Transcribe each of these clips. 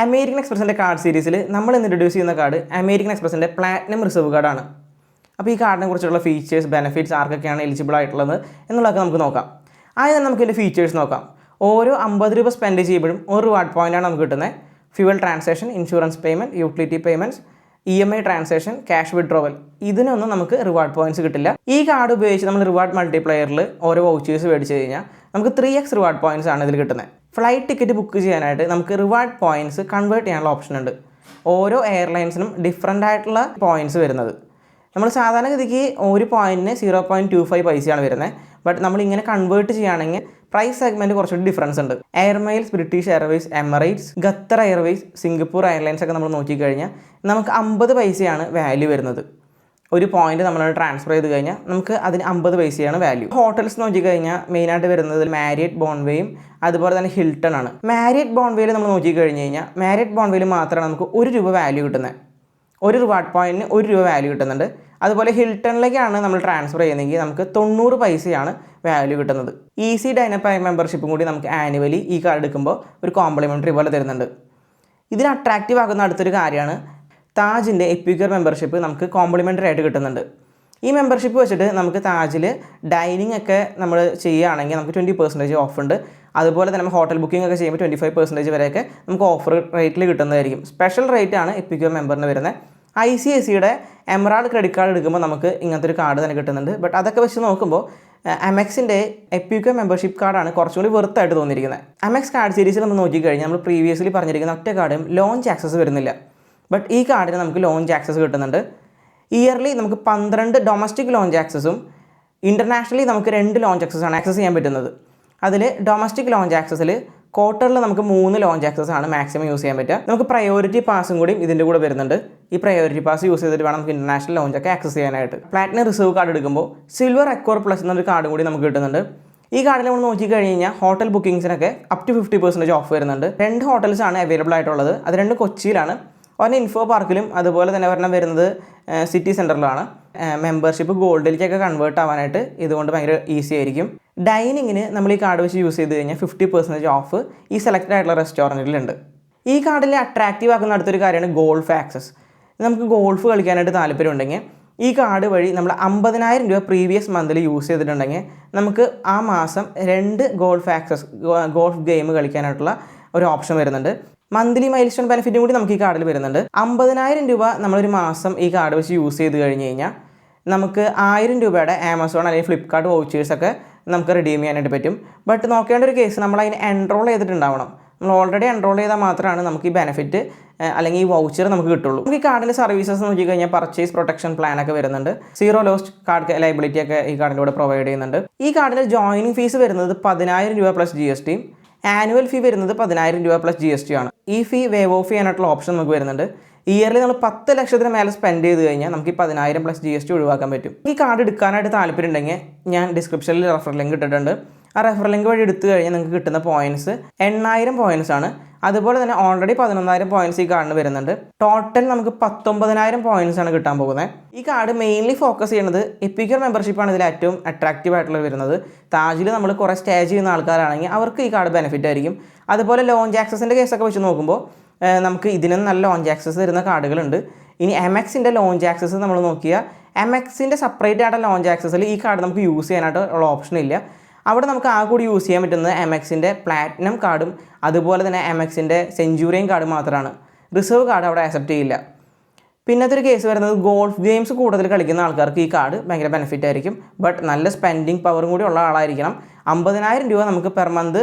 American എക്സ്പ്രസിന്റെ card സീരീസിൽ നമ്മൾ ഇന്ന് ഇൻട്രൊഡ്യൂസ് ചെയ്യുന്ന കാർഡ് അമേരിക്കൻ എക്സ്പ്രസിന്റെ പ്ലാറ്റിനം റിസർവ് കാർഡാണ് അപ്പോൾ ഈ കാർഡിനെ കുറിച്ചുള്ള ഫീച്ചേഴ്സ് ബെനിഫിറ്റ്സ് ആർക്കൊക്കെയാണ് എലിജിബിൾ ആയിട്ടുള്ളത് എന്നുള്ളതൊക്കെ നമുക്ക് നോക്കാം. ആദ്യം തന്നെ നമുക്ക് ഇതിന്റെ ഫീച്ചേഴ്സ് നോക്കാം. ഓരോ അമ്പത് രൂപ സ്പെൻഡ് ചെയ്യുമ്പോഴും ഒരു റിവാർഡ് പോയിന്റാണ് നമുക്ക് കിട്ടുന്നത്. Fuel transaction insurance payment utility payments E M I transaction cash withdrawal ഇതിനൊന്നും നമുക്ക് റിവാർഡ് പോയിന്റ്സ് കിട്ടില്ല. ഈ കാർഡ് ഉപയോഗിച്ച് നമ്മൾ റിവാർഡ് മൾട്ടിപ്ലയറിൽ ഓരോ വൗച്ചേഴ്സ് മേടിച്ച് കഴിഞ്ഞാൽ നമുക്ക് ത്രീ എക്സ് റിവാർഡ് പോയിന്റ്സ് ആണ് ഇതിൽ കിട്ടുന്നത്. ഫ്ലൈറ്റ് ടിക്കറ്റ് ബുക്ക് ചെയ്യാനായിട്ട് നമുക്ക് റിവാർഡ് പോയിന്റ്സ് കൺവേർട്ട് ചെയ്യാനുള്ള ഓപ്ഷൻ ഉണ്ട്. ഓരോ എയർലൈൻസിനും ഡിഫറെന്റ് ആയിട്ടുള്ള പോയിന്റ്സ് വരുന്നത്. നമ്മൾ സാധാരണഗതിക്ക് ഒരു പോയിന്റിന് സീറോ പോയിന്റ് ടു ഫൈവ് പൈസയാണ് വരുന്നത്. ബട്ട് നമ്മൾ ഇങ്ങനെ കൺവേർട്ട് ചെയ്യുകയാണെങ്കിൽ പ്രൈസ് സെഗ്മെന്റ് കുറച്ചുകൂടി ഡിഫറൻസ് ഉണ്ട്. Air miles British Airways Emirates Qatar Airways Singapore Airlines ഒക്കെ നമ്മൾ നോക്കിക്കഴിഞ്ഞാൽ നമുക്ക് അമ്പത് പൈസയാണ് വാല്യൂ വരുന്നത്. ഒരു പോയിന്റ് നമ്മൾ ട്രാൻസ്ഫർ ചെയ്ത് കഴിഞ്ഞാൽ നമുക്ക് അതിന് അമ്പത് പൈസയാണ് വാല്യൂ ഹോട്ടൽസ് നോക്കിക്കഴിഞ്ഞാൽ മെയിനായിട്ട് വരുന്നത് മാരിയറ്റ് ബോൺവേയും അതുപോലെ തന്നെ ഹിൽട്ടൺ ആണ്. മാരിയറ്റ് ബോൺവേയിൽ നമ്മൾ നോക്കിക്കഴിഞ്ഞ് കഴിഞ്ഞാൽ മാരിയറ്റ് ബോൺവേയിൽ മാത്രമാണ് നമുക്ക് ഒരു രൂപ വാല്യൂ കിട്ടുന്നത് ഒരു റിവാർഡ് പോയിന്റിന് ഒരു രൂപ വാല്യൂ കിട്ടുന്നുണ്ട്. അതുപോലെ ഹിൽട്ടണിലേക്കാണ് നമ്മൾ ട്രാൻസ്ഫർ ചെയ്യുന്നതെങ്കിൽ നമുക്ക് തൊണ്ണൂറ് പൈസയാണ് വാല്യൂ കിട്ടുന്നത്. ഈസി ഡൈനപ്പ് മെമ്പർഷിപ്പും കൂടി നമുക്ക് ആനുവലി ഈ കാർഡ് എടുക്കുമ്പോൾ ഒരു കോംപ്ലിമെന്ററി പോലെ തരുന്നുണ്ട്. ഇതിന് അട്രാക്റ്റീവ് ആക്കുന്ന അടുത്തൊരു കാര്യമാണ് താജിന്റെ എപ്പിക്കർ മെമ്പർഷിപ്പ് നമുക്ക് കോംപ്ലിമെന്ററി ആയിട്ട് കിട്ടുന്നുണ്ട്. ഈ മെമ്പർഷിപ്പ് വെച്ചിട്ട് നമുക്ക് താജിൽ ഡൈനിങ് ഒക്കെ നമ്മൾ ചെയ്യുകയാണെങ്കിൽ നമുക്ക് ട്വന്റി പെർസെന്റേജ് ഓഫ് ഉണ്ട്. അതുപോലെ തന്നെ നമ്മൾ ഹോട്ടൽ ബുക്കിംഗ് ഒക്കെ ചെയ്യുമ്പോൾ ട്വന്റി ഫൈവ് പെർസെന്റേജ് വരെയൊക്കെ നമുക്ക് ഓഫർ റേറ്റിൽ കിട്ടുന്നതായിരിക്കും. സ്പെഷ്യൽ റേറ്റ് ആണ് എപ്പിക്യൂർ മെമ്പറിന് വരുന്നത്. ഐ സി ഐ സിയുടെ എമറാൾഡ് ക്രെഡിറ്റ് കാർഡ് എടുക്കുമ്പോൾ നമുക്ക് ഇങ്ങനത്തെ ഒരു കാർഡ് തന്നെ കിട്ടുന്നുണ്ട്. ബട്ട് അതൊക്കെ വെച്ച് നോക്കുമ്പോൾ അമെക്സിന്റെ എപ്പിക്യൂർ മെമ്പർഷിപ്പ് കാർഡാണ് കുറച്ചുകൂടി വെറുത്തായിട്ട് തോന്നിയിരിക്കുന്നത്. അമെക്സ് കാർഡ് സീരീസിൽ നമ്മൾ നോക്കിക്കഴിഞ്ഞാൽ നമ്മൾ പ്രീവിയസ്ലി പറഞ്ഞിരിക്കുന്ന ഒറ്റ കാർഡും ലോഞ്ച് ആക്സസ് വരുന്നില്ല. ബട്ട് ഈ കാർഡിന് നമുക്ക് ലോഞ്ച് ആക്സസ് കിട്ടുന്നുണ്ട്. ഇയർലി നമുക്ക് പന്ത്രണ്ട് ഡൊമസ്റ്റിക് ലോഞ്ച് ആക്സസും ഇന്റർനാഷണലി നമുക്ക് രണ്ട് ലോഞ്ച് ആക്സസാണ് ആക്സസ് ചെയ്യാൻ പറ്റുന്നത്. അതിൽ ഡൊമസ്റ്റിക് ലോഞ്ച് ആക്സസിൽ ക്വാർട്ടറിൽ നമുക്ക് മൂന്ന് ലോഞ്ച് ആക്സസ് ആണ് മാക്സിമം യൂസ് ചെയ്യാൻ പറ്റുക. നമുക്ക് പ്രയോറിറ്റി പാസും കൂടി ഇതിന്റെ കൂടെ വരുന്നുണ്ട്. ഈ പ്രയോറിറ്റി പാസ് യൂസ് ചെയ്തിട്ട് വേണം നമുക്ക് ഇന്റർനാഷണൽ ലോഞ്ച് ഒക്കെ ആക്സസ് ചെയ്യാനായിട്ട്. പ്ലാറ്റിനം റിസർവ് കാർഡ് എടുക്കുമ്പോൾ സിൽവർ എക്കോർ പ്ലസ് എന്നൊരു കാർഡ് കൂടി നമുക്ക് കിട്ടുന്നുണ്ട്. ഈ കാർഡിൽ നമ്മൾ നോക്കി കഴിഞ്ഞ് കഴിഞ്ഞാൽ hotel ബുക്കിംഗ്സിനൊക്കെ up to fifty percentage off വരുന്നുണ്ട്. രണ്ട് ഹോട്ടൽസാണ് അവൈലബിൾ ആയിട്ടുള്ളത്. അത് രണ്ട് കൊച്ചിയിലാണ്. ഒരെണ്ണം ഇൻഫോ പാർക്കിലും അതുപോലെ തന്നെ ഒരെണ്ണം വരുന്നത് സിറ്റി സെന്ററിലാണ് മെമ്പർഷിപ്പ് ഗോൾഡിലേക്കൊക്കെ കൺവേർട്ട് ആവാനായിട്ട് ഇതുകൊണ്ട് ഭയങ്കര ഈസി ആയിരിക്കും. ഡൈനിങ്ങിന് നമ്മൾ ഈ കാർഡ് വെച്ച് യൂസ് ചെയ്ത് കഴിഞ്ഞാൽ ഫിഫ്റ്റി പെർസെന്റേജ് ഓഫ് ഈ സെലക്റ്റഡ് ആയിട്ടുള്ള റെസ്റ്റോറന്റിലുണ്ട് ഈ കാർഡിൽ അട്രാക്റ്റീവ് ആക്കുന്ന അടുത്തൊരു കാര്യമാണ് ഗോൾഫ് ആക്സസ് നമുക്ക് ഗോൾഫ് കളിക്കാനായിട്ട് താല്പര്യമുണ്ടെങ്കിൽ ഈ കാർഡ് വഴി നമ്മൾ അമ്പതിനായിരം രൂപ പ്രീവിയസ് മന്തിൽ യൂസ് ചെയ്തിട്ടുണ്ടെങ്കിൽ നമുക്ക് ആ മാസം രണ്ട് ഗോൾഫ് ആക്സസ് ഗോൾഫ് ഗെയിം കളിക്കാനായിട്ടുള്ള ഒരു ഓപ്ഷൻ വരുന്നുണ്ട്. മന്ത്ലി മൈൽ സ്റ്റോൺ ബെനിഫിറ്റും കൂടി നമുക്ക് ഈ കാർഡിൽ വരുന്നുണ്ട്. അമ്പതിനായിരം രൂപ നമ്മളൊരു മാസം ഈ കാർഡ് വെച്ച് യൂസ് ചെയ്ത് കഴിഞ്ഞ് കഴിഞ്ഞാൽ നമുക്ക് ആയിരം രൂപയുടെ ആമസോൺ അല്ലെങ്കിൽ ഫ്ലിപ്കാർട്ട് വൗച്ചേഴ്സൊക്കെ നമുക്ക് റിഡീം ചെയ്യാനായിട്ട് പറ്റും. ബട്ട് നോക്കേണ്ട ഒരു കേസ് നമ്മൾ അതിന് എൻറോൾ ചെയ്തിട്ടുണ്ടാവണം. നമ്മൾ ഓൾറെഡി എൻറോൾ ചെയ്താൽ മാത്രമാണ് നമുക്ക് ഈ ബെനിഫിറ്റ് അല്ലെങ്കിൽ ഈ വൗച്ചർ നമുക്ക് കിട്ടുള്ളൂ. നമുക്ക് ഈ കാർഡിന്റെ സർവീസസ് നോക്കി കഴിഞ്ഞാൽ പർച്ചേസ് പ്രൊട്ടക്ഷൻ പ്ലാൻ ഒക്കെ വരുന്നുണ്ട്. സീറോ ലോസ്റ്റ് കാർഡ് ലൈബിലിറ്റി ഒക്കെ ഈ കാർഡിന്റെ കൂടെ പ്രൊവൈഡ് ചെയ്യുന്നുണ്ട്. ഈ കാർഡിന്റെ ജോയിനിങ് ഫീസ് വരുന്നത് പതിനായിരം രൂപ പ്ലസ് ജി എസ് ടിയും ആനുവൽ ഫീ വരുന്നത് പതിനായിരം രൂപ പ്ലസ് ജി എസ് ടി ആണ്. ഈ ഫീ വേവ് ഓഫ് ചെയ്യാനായിട്ടുള്ള ഓപ്ഷൻ നമുക്ക് വരുന്നുണ്ട്. ഇയർലി നമ്മൾ പത്ത് ലക്ഷത്തിന് മേലെ സ്പെൻഡ് ചെയ്ത് കഴിഞ്ഞാൽ നമുക്ക് ഈ പതിനായിരം പ്ലസ് ജി എസ് ടി ഒഴിവാക്കാൻ പറ്റും. ഈ കാർഡ് എടുക്കാനായിട്ട് താല്പര്യം ഉണ്ടെങ്കിൽ ഞാൻ ഡിസ്ക്രിപ്ഷനിൽ റെഫർ ലിങ്ക് ഇട്ടിട്ടുണ്ട്. ആ റെഫർ ലിങ്ക് വഴി എടുത്തു കഴിഞ്ഞാൽ നിങ്ങൾക്ക് കിട്ടുന്ന പോയിന്റ്സ് എണ്ണായിരം പോയിന്റ്സ് ആണ്. അതുപോലെ തന്നെ ഓൾറെഡി പതിനൊന്നായിരം പോയിന്റ്സ് ഈ കാർഡിന് വരുന്നുണ്ട്. ടോട്ടൽ നമുക്ക് പത്തൊമ്പതിനായിരം പോയിന്റ്സ് ആണ് കിട്ടാൻ പോകുന്നത് ഈ കാർഡ് മെയിൻലി ഫോക്കസ് ചെയ്യുന്നത് എപ്പിക്കർ ആണ് ഇതിൽ ഏറ്റവും അട്രാക്റ്റീവ് ആയിട്ടുള്ള വരുന്നത്. താജിൽ നമ്മൾ കുറേ സ്റ്റേ ചെയ്യുന്ന ആൾക്കാരാണെങ്കിൽ അവർക്ക് ഈ കാർഡ് ബെനിഫിറ്റ് ആയിരിക്കും. അതുപോലെ ലോഞ്ച് ആക്സസിന്റെ കേസൊക്കെ വെച്ച് നോക്കുമ്പോൾ നമുക്ക് ഇതിനും നല്ല ലോഞ്ച് ആക്സസ് തരുന്ന കാർഡുകളുണ്ട്. ഇനി എം എക്സിന്റെ ലോഞ്ച് ആക്സസ് നമ്മൾ നോക്കിയാൽ എം എക്സിന്റെ സെപ്പറേറ്റ് ആയിട്ട് ലോഞ്ച് ആക്സസ്സിൽ ഈ കാർഡ് നമുക്ക് യൂസ് ചെയ്യാനായിട്ട് ഉള്ള ഓപ്ഷൻ ഇല്ല. അവിടെ നമുക്ക് ആ കൂടി യൂസ് ചെയ്യാൻ പറ്റുന്നത് എം എക്സിന്റെ പ്ലാറ്റിനം കാർഡും അതുപോലെ തന്നെ എം എക്സിന്റെ സെഞ്ചുറിയൻ കാർഡ് മാത്രമാണ് റിസർവ് കാർഡ് അവിടെ അക്സെപ്റ്റ് ചെയ്യില്ല. പിന്നത്തെ ഒരു കേസ് വരുന്നത് ഗോൾഫ് ഗെയിംസ് കൂടുതൽ കളിക്കുന്ന ആൾക്കാർക്ക് ഈ കാർഡ് ഭയങ്കര ബെനിഫിറ്റ് ആയിരിക്കും. ബട്ട് നല്ല സ്പെൻഡിങ് പവറും കൂടി ഉള്ള ആളായിരിക്കണം. അമ്പതിനായിരം രൂപ നമുക്ക് പെർ മന്ത്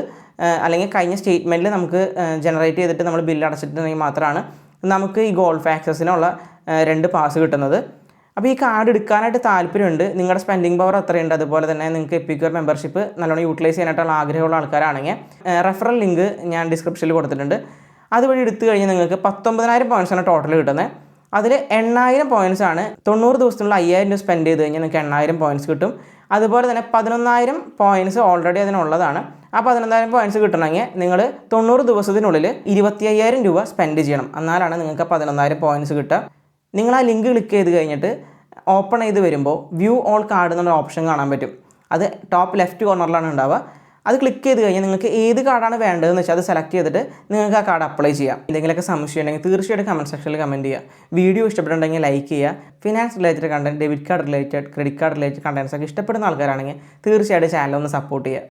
അല്ലെങ്കിൽ കഴിഞ്ഞ സ്റ്റേറ്റ്മെന്റിൽ നമുക്ക് ജനറേറ്റ് ചെയ്തിട്ട് നമ്മൾ ബില്ല് അടച്ചിട്ടുണ്ടെങ്കിൽ മാത്രമാണ് നമുക്ക് ഈ ഗോൾഫ് ആക്സസിനുള്ള രണ്ട് പാസ് കിട്ടുന്നത്. അപ്പോൾ ഈ കാർഡ് എടുക്കാനായിട്ട് താല്പര്യമുണ്ട്. നിങ്ങളുടെ സ്പെൻഡിങ് പവർ അത്രയുണ്ട്. അതുപോലെ തന്നെ നിങ്ങൾക്ക് എപ്പിക്യൂർ മെമ്പർഷിപ്പ് നല്ലോണം യൂട്ടിലൈസ് ചെയ്യാനായിട്ടുള്ള ആഗ്രഹമുള്ള ആൾക്കാരാണെങ്കിൽ റെഫറൽ ലിങ്ക് ഞാൻ ഡിസ്ക്രിപ്ഷനിൽ കൊടുത്തിട്ടുണ്ട്. അതുവഴി എടുത്തു കഴിഞ്ഞാൽ നിങ്ങൾക്ക് പത്തൊമ്പതിനായിരം പോയിൻസാണ് ടോട്ടൽ കിട്ടുന്നത്. അതിൽ എണ്ണായിരം പോയിൻസ് ആണ് തൊണ്ണൂറ് ദിവസത്തിനുള്ള അയ്യായിരം രൂപ സ്പെൻഡ് ചെയ്ത് കഴിഞ്ഞാൽ നിങ്ങൾക്ക് എണ്ണായിരം പോയിൻസ് കിട്ടും. അതുപോലെ തന്നെ പതിനൊന്നായിരം പോയിൻസ് ഓൾറെഡി അതിനുള്ളതാണ്. ആ പതിനൊന്നായിരം പോയിന്റ്സ് കിട്ടണമെങ്കിൽ നിങ്ങൾ തൊണ്ണൂറ് ദിവസത്തിനുള്ളിൽ ഇരുപത്തി അയ്യായിരം രൂപ സ്പെൻഡ് ചെയ്യണം. എന്നാലാണ് നിങ്ങൾക്ക് പതിനൊന്നായിരം പോയിന്റ്സ് കിട്ടുക. നിങ്ങൾ ആ ലിങ്ക് ക്ലിക്ക് ചെയ്ത് കഴിഞ്ഞിട്ട് ഓപ്പൺ ചെയ്ത് വരുമ്പോൾ വ്യൂ ഓൾ കാർഡ് എന്നുള്ള ഓപ്ഷൻ കാണാൻ പറ്റും. അത് ടോപ്പ് ലെഫ്റ്റ് കോർണറിലാണ് ഉണ്ടാവുക. അത് ക്ലിക്ക് ചെയ്ത് കഴിഞ്ഞാൽ നിങ്ങൾക്ക് ഏത് കാർഡാണ് വേണ്ടതെന്ന് വെച്ചാൽ അത് സെലക്ട് ചെയ്തിട്ട് നിങ്ങൾക്ക് ആ കാർഡ് അപ്ലൈ ചെയ്യാം. എന്തെങ്കിലുമൊക്കെ സംശയം ഉണ്ടെങ്കിൽ തീർച്ചയായിട്ടും കമന്റ് സെക്ഷനിൽ കമന്റ് ചെയ്യുക. വീഡിയോ ഇഷ്ടപ്പെട്ടുണ്ടെങ്കിൽ ലൈക്ക് ചെയ്യുക. Finance related content debit card related credit card related contents ഒക്കെ ഇഷ്ടപ്പെടുന്ന ആൾക്കാരാണെങ്കിൽ തീർച്ചയായിട്ടും ചാനൽ ഒന്ന് സപ്പോർട്ട് ചെയ്യുക.